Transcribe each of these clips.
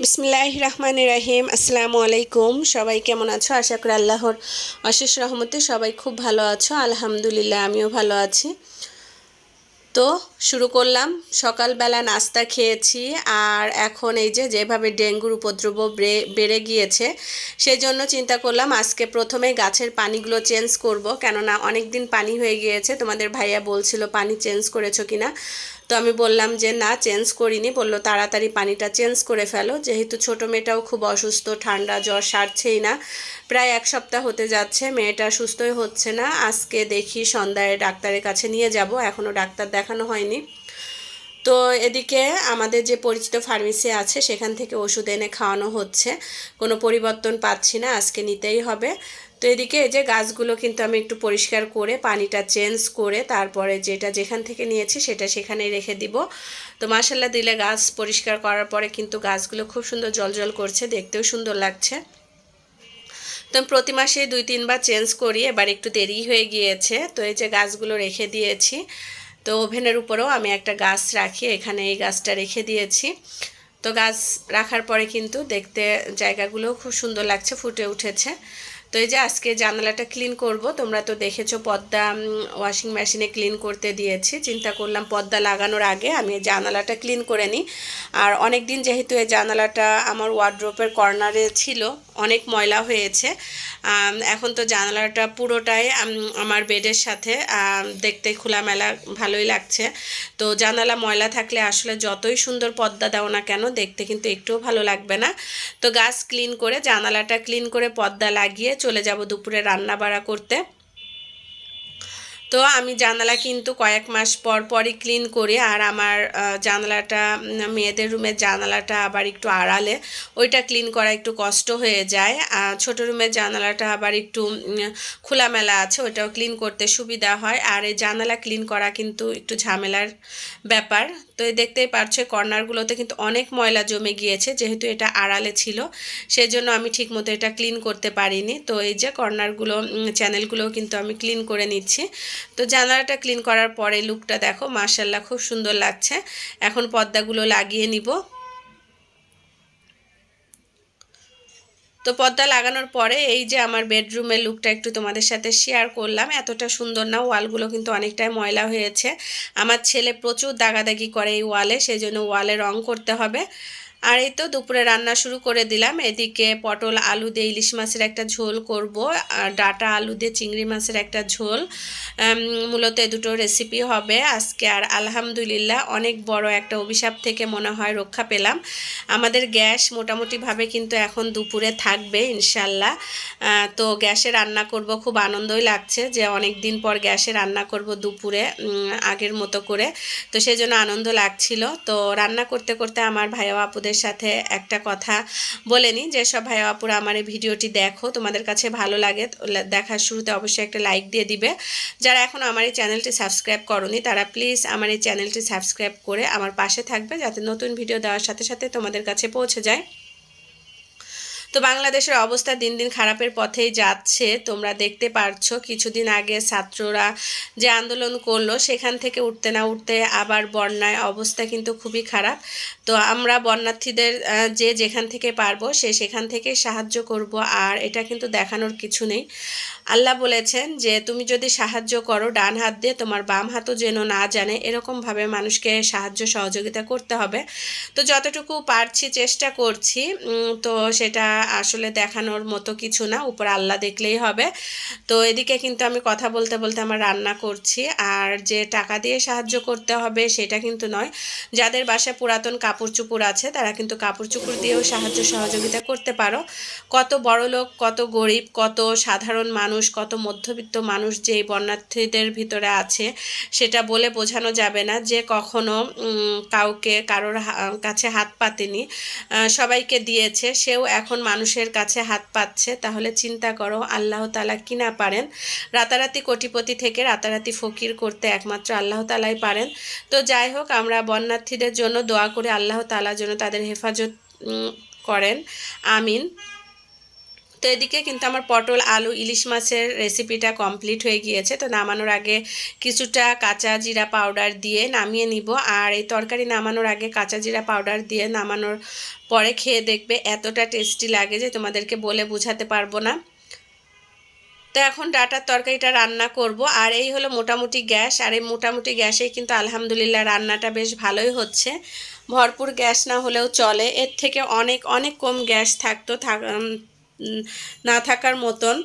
বিসমিল্লাহ রহমান রাহিম আসসালামু আলাইকুম সবাই কেমন আছো? আশা করি আল্লাহর অশেষ রহমতে সবাই খুব ভালো আছো। আলহামদুলিল্লাহ, আমিও ভালো আছি। তো শুরু করলাম। সকালবেলা নাস্তা খেয়েছি, আর এখন এই যে যেভাবে ডেঙ্গুর উপদ্রব বেড়ে- গিয়েছে সেই জন্য চিন্তা করলাম আজকে প্রথমে গাছের পানিগুলো চেঞ্জ করব। কেননা অনেক দিন পানি হয়ে গিয়েছে। তোমাদের ভাইয়া বলছিল, পানি চেঞ্জ করেছ কিনা? তো আমি বললাম যে, না, চেঞ্জ করিনি। বলল, তাড়াতাড়ি পানিটা চেঞ্জ করে ফেলো। যেহেতু ছোটো মেয়েটাও খুব অসুস্থ, ঠান্ডা, জ্বর সারছেই না। প্রায় এক সপ্তাহ হতে যাচ্ছে, মেয়েটা সুস্থই হচ্ছে না। আজকে দেখি সন্ধ্যায় ডাক্তারের কাছে নিয়ে যাব। এখনও ডাক্তার দেখানো হয়নি। তো এদিকে আমাদের যে পরিচিত ফার্মেসি আছে, সেখান থেকে ওষুধ এনে খাওয়ানো হচ্ছে। কোনো পরিবর্তন পাচ্ছি না, আজকে নিতেই হবে। তো এদিকে এই যে গাছগুলো কিন্তু আমি একটু পরিষ্কার করে, পানিটা চেঞ্জ করে তারপরে যেটা যেখান থেকে নিয়েছি সেটা সেখানে রেখে দিব। তো মাসাল্লা দিলে গাছ পরিষ্কার করার পরে কিন্তু গাছগুলো খুব সুন্দর জলজল করছে, দেখতেও সুন্দর লাগছে। তো আমি প্রতি মাসে দুই, তিনবার চেঞ্জ করি, এবার একটু দেরি হয়ে গিয়েছে। তো এই যে গাছগুলো রেখে দিয়েছি, তো ওভেনের উপরেও আমি একটা গাছ রাখি, এখানে এই গাছটা রেখে দিয়েছি। তো গাছ রাখার পরে কিন্তু দেখতে জায়গাগুলো খুব সুন্দর লাগছে, ফুটে উঠেছে। তো এই যে আজকে জানালাটা ক্লিন করব, তোমরা তো দেখেছ পর্দা ওয়াশিং মেশিনে ক্লিন করতে দিয়েছি। চিন্তা করলাম পর্দা লাগানোর আগে আমি এই জানালাটা ক্লিন করে নিই। আর অনেক দিন যেহেতু এই জানালাটা আমার ওয়ার্ড্রোপের কর্নারে ছিল অনেক ময়লা হয়েছে। এখন তো জানালাটা পুরোটাই আমার বেডের সাথে দেখতে খোলামেলা ভালোই লাগছে। তো জানালা ময়লা থাকলে আসলে যতই সুন্দর পদ্মা দাও না কেন, দেখতে কিন্তু একটুও ভালো লাগবে না। তো গাছ ক্লিন করে, জানালাটা ক্লিন করে পদ্মা লাগিয়ে চলে যাব দুপুরে রান্না বাড়া করতে। তো আমি জানালা কিন্তু কয়েক মাস পর পরই ক্লিন করি আর আমার জানালাটা মেয়েদের রুমের জানালাটা আবার একটু আড়ালে, ওইটা ক্লিন করা একটু কষ্ট হয়ে যায়। আর ছোটো রুমের জানালাটা আবার একটু খোলামেলা আছে, ওইটাও ক্লিন করতে সুবিধা হয়। আর এই জানালা ক্লিন করা কিন্তু একটু ঝামেলার ব্যাপার। তো এই দেখতেই পারছ কর্নারগুলোতে কিন্তু অনেক ময়লা জমে গিয়েছে, যেহেতু এটা আড়ালে ছিল সেই জন্য আমি ঠিকমতো এটা ক্লিন করতে পারিনি। তো এই যে কর্নারগুলো চ্যানেলগুলো কিন্তু আমি ক্লিন করে নিচ্ছি। তো জানালাটা ক্লিন করার পরে লুকটা দেখো মার্শাল্লাহ খুব সুন্দর লাগছে। এখন পর্দাগুলো লাগিয়ে নিব। তো পর্দা লাগানোর পরে এই যে আমার বেডরুমের লুকটা একটু তোমাদের সাথে শেয়ার করলাম, এতটা সুন্দর না ওয়ালগুলো কিন্তু অনেকটাই ময়লা হয়েছে। আমার ছেলে প্রচুর দাগাদাগি করে এই ওয়ালে সেই জন্য ওয়ালে রং করতে হবে। আর এই তো দুপুরে রান্না শুরু করে দিলাম। এদিকে পটল, আলু দিয়ে ইলিশ মাছের একটা ঝোল করব, আর ডাটা, আলু দিয়ে চিংড়ি মাছের একটা ঝোল। মূলত এ দুটো রেসিপি হবে। আজকে আর আলহামদুলিল্লাহ অনেক বড় একটা অভিশাপ থেকে মনে হয় রক্ষা পেলাম। আমাদের গ্যাস মোটামুটিভাবে কিন্তু এখন দুপুরে থাকবে, ইনশাল্লাহ। তো গ্যাসে রান্না করব, খুব আনন্দই লাগছে যে অনেক দিন পর গ্যাসে রান্না করব দুপুরে আগের মতো করে। তো সেই জন্য আনন্দ লাগছিল। তো রান্না করতে করতে আমার ভাইয়া আপুদের সাথে একটা কথা বলে নিই। যেসব ভাই আপুরা আমার এই ভিডিওটি দেখো, তোমাদের কাছে ভালো লাগে দেখার শুরুতে অবশ্যই একটা লাইক দিয়ে দিবে। যারা এখন আমার এই চ্যানেলটি সাবস্ক্রাইব করনি, তারা প্লিজ আমার এই চ্যানেলটি সাবস্ক্রাইব করে আমার পাশে থাকবে যাতে নতুন ভিডিও দেওয়ার সাথে সাথে তোমাদের কাছে পৌঁছে যায়। তো বাংলাদেশের অবস্থা দিন দিন খারাপের পথেই যাচ্ছে। তোমরা দেখতে পারছ, কিছুদিন আগে ছাত্ররা যে আন্দোলন করল, সেখান থেকে উঠতে না উঠতে আবার বন্যায় অবস্থা কিন্তু খুবই খারাপ। তো আমরা বন্যার্থীদের যে যেখান থেকে পারব, সে সেখান থেকে সাহায্য করব, আর এটা কিন্তু দেখানোর কিছু নেই। আল্লাহ বলেছেন যে, তুমি যদি সাহায্য করো ডান হাত দিয়ে, তোমার বাম হাতও যেন না জানে। এরকমভাবে মানুষকে সাহায্য সহযোগিতা করতে হবে। তো যতটুকু পারছি, চেষ্টা করছি তো সেটা আসলে দেখানোর মতো কিছু না, উপর আল্লাহ দেখলেই হবে। তো এদিকে কিন্তু আমি কথা বলতে বলতে আমার রান্না করছি, আর যে টাকা দিয়ে সাহায্য করতে হবে সেটা কিন্তু নয়। যাদের বাসায় পুরাতন কাপড় চুপড় আছে, তারা কিন্তু কাপড় চুপড় দিয়েও সাহায্য সহযোগিতা করতে পারো। কত বড় লোক, কত গরিব, কত সাধারণ মানুষ, কত মধ্যবিত্ত মানুষ যে এই বন্যার্থীদের ভিতরে আছে, সেটা বলে বোঝানো যাবে না যে কখনো কাউকে, কারোর কাছে হাত পাতেনি। সবাইকে দিয়েছে, সেও এখন মানুষের কাছে হাত পাচ্ছে তাহলে চিন্তা করো আল্লাহ তালা কি না পারেন। রাতারাতি কোটিপতি থেকে রাতারাতি ফকির করতে একমাত্র আল্লাহ তালাই পারেন। তো যাই হোক, আমরা বন্যার্থীদের জন্য দোয়া করে আল্লাহ তালা যেন তাদের হেফাজত করেন। আমিন। তো এদিকে কিন্তু আমার পটল, আলু, ইলিশ মাছের রেসিপিটা কমপ্লিট হয়ে গিয়েছে। তো নামানোর আগে কিছুটা কাঁচা জিরা পাউডার দিয়ে নামিয়ে নিব। আর এই তরকারি নামানোর আগে কাঁচা জিরা পাউডার দিয়ে নামানোর পরে খেয়ে দেখবে এতটা টেস্টি লাগে যে তোমাদেরকে বলে বোঝাতে পারব না। তো এখন ডাটার তরকারিটা রান্না করব। আর এই হলো মোটামুটি গ্যাস। আর এই মোটামুটি গ্যাসেই কিন্তু আলহামদুলিল্লাহ রান্নাটা বেশ ভালোই হচ্ছে। ভরপুর গ্যাস না হলেও চলে। এর থেকে অনেক অনেক কম গ্যাস থাকতো, থাক না থাকার মতন।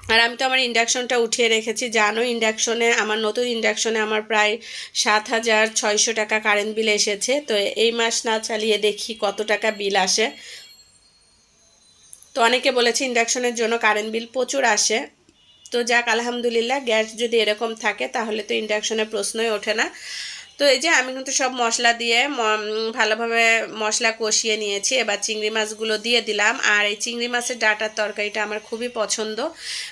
আর আমি তো আমার ইন্ডাকশনটা উঠিয়ে রেখেছি। জানো, ইন্ডাকশনে, আমার নতুন ইন্ডাকশনে আমার প্রায় সাত হাজার ছয়শো টাকা কারেন্ট বিল এসেছে। তো এই মাস না চালিয়ে দেখি কত টাকা বিল আসে। তো অনেকে বলেছে ইন্ডাকশনের জন্য কারেন্ট বিল প্রচুর আসে। তো যাক, আলহামদুলিল্লাহ, গ্যাস যদি এরকম থাকে তাহলে তো ইন্ডাকশনের প্রশ্নই ওঠে না। তো এই যে আমি কিন্তু সব মশলা দিয়ে ভালোভাবে মশলা কষিয়ে নিয়েছি। এবার চিংড়ি মাছগুলো দিয়ে দিলাম। আর এই চিংড়ি মাছের ডাটার তরকারিটা আমার খুবই পছন্দ।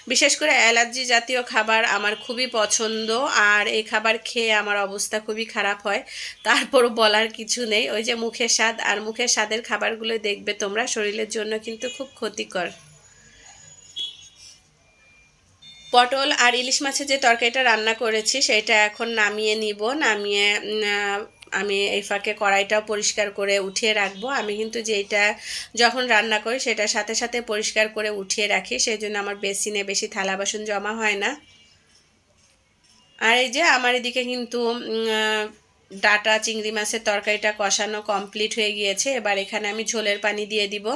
বিশেষ করে অ্যালার্জি জাতীয় খাবার আমার খুবই পছন্দ। আর এই খাবার খেয়ে আমার অবস্থা খুবই খারাপ হয়। তারপরও বলার কিছু নেই। ওই যে মুখের স্বাদ। আর মুখের স্বাদের খাবারগুলো দেখবে তোমরা। শরীরের জন্য কিন্তু খুব ক্ষতিকর। পটল আর ইলিশ মাছের যে তরকারিটা রান্না করেছি, সেটা এখন নামিয়ে নিব। নামিয়ে আমি এই ফাঁকে কড়াইটাও পরিষ্কার করে উঠিয়ে রাখব। আমি কিন্তু যেইটা যখন রান্না করি সেটা সাথে সাথে পরিষ্কার করে উঠিয়ে রাখি। সেই জন্য আমার বেসিনে বেশি থালা বাসন জমা হয় না। আর এই যে আমার এদিকে কিন্তু ডাটা, চিংড়ি মাছের তরকারিটা কষানো কমপ্লিট হয়ে গিয়েছে। এবার এখানে আমি ঝোলের পানি দিয়ে দিব।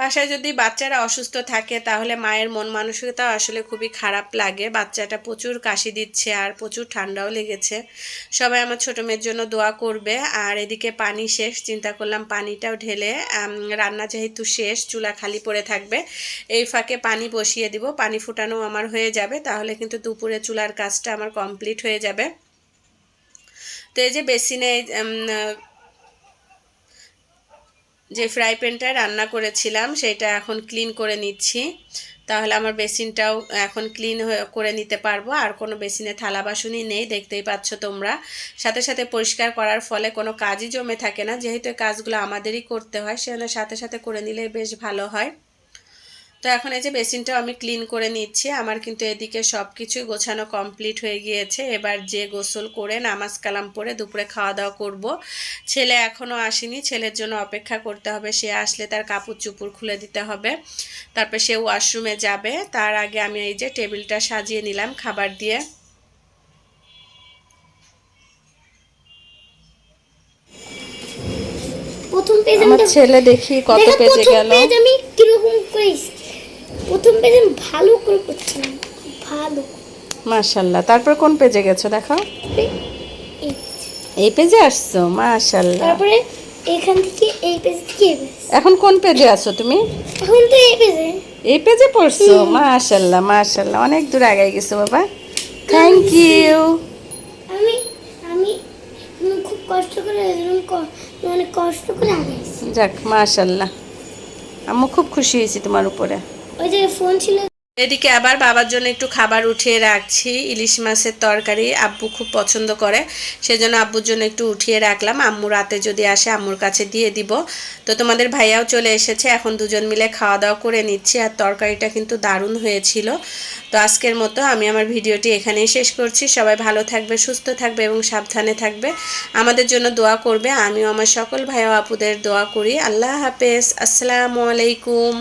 বাসায় যদি বাচ্চারা অসুস্থ থাকে, তাহলে মায়ের মন মানসিকতা আসলে খুবই খারাপ লাগে। বাচ্চাটা প্রচুর কাশি দিচ্ছে আর প্রচুর ঠান্ডাও লেগেছে। সবাই আমার ছোটো মেয়ের জন্য দোয়া করবে। আর এদিকে পানি শেষ, চিন্তা করলাম পানিটাও ঢেলে রান্না যেহেতু শেষ, চুলা খালি পড়ে থাকবে, এই ফাঁকে পানি বসিয়ে দিব। পানি ফুটানো আমার হয়ে যাবে, তাহলে কিন্তু দুপুরে চুলার কাজটা আমার কমপ্লিট হয়ে যাবে। তো এই যে বেসিনে যে ফ্রাই প্যানটা রান্না করেছিলাম, সেটা এখন ক্লিন করে নিচ্ছি। তাহলে আমার বেসিনটাও এখন ক্লিন করে নিতে পারব। আর কোনো বেসিনে থালা বাসনই নেই, দেখতেই পাচ্ছ তোমরা। সাথে সাথে পরিষ্কার করার ফলে কোনো কাজই জমে থাকে না। যেহেতু কাজগুলো আমাদেরই করতে হয়, সেজন্য সাথে সাথে করে নিলে বেশ ভালো হয়। তো এখন এই যে বেসিনটাও আমি ক্লিন করে নিচ্ছি। আমার কিন্তু এদিকে সব কিছুই গোছানো কমপ্লিট হয়ে গিয়েছে। এবার যে গোসল করে নামাজ কালাম পরে দুপুরে খাওয়া দাওয়া করব। ছেলে এখনও আসেনি। ছেলের জন্য অপেক্ষা করতে হবে। সে আসলে তার কাপড় চুপুর খুলে দিতে হবে। তারপর সে ওয়াশরুমে যাবে। তার আগে আমি এই যে টেবিলটা সাজিয়ে নিলাম খাবার দিয়ে। প্রথম পেজ আমার ছেলে দেখি কত পেজে গেল। আমি কীরকম করে প্রথম পেজ আমি ভালো করে করছিলাম ভালো। মাশাল্লাহ। তারপর কোন পেজে গেছো দেখো? এই পেজে আসছো মাশাল্লাহ। তারপরে এখান থেকে এই পেজ থেকে এখন কোন পেজে আছো তুমি? এখন তো এই পেজে এই পেজে পড়ছো? মাশাল্লাহ মাশাল্লাহ। অনেক দূর আগায় গেছো বাবা। থ্যাংক ইউ আমি আমি আমি খুব কষ্ট করে অনেক কষ্ট করে আগাইছি যাক মাশাল্লাহ। আম্মু খুব খুশি হয়েছি তোমার উপরে। এদিকে আবার বাবার জন্য একটু খাবার উঠিয়ে রাখছি। ইলিশ মাছের তরকারি আব্বু খুব পছন্দ করে, সেজন্য আব্বুর জন্য একটু উঠিয়ে রাখলাম। আম্মু রাতে যদি আসে আম্মুর কাছে দিয়ে দিব। তো তোমাদের ভাইয়াও চলে এসেছে, এখন দুজন মিলে খাওয়া দাওয়া করে নিচ্ছি। আর তরকারিটা কিন্তু দারুণ হয়েছিল। তো আজকের মতো আমি আমার ভিডিওটি এখানেই শেষ করছি। সবাই ভালো থাকবে, সুস্থ থাকবে এবং সাবধানে থাকবে। আমাদের জন্য দোয়া করবে। আমিও আমার সকল ভাইয়া আপুদের দোয়া করি। আল্লাহ হাফেজ। আসসালামু আলাইকুম।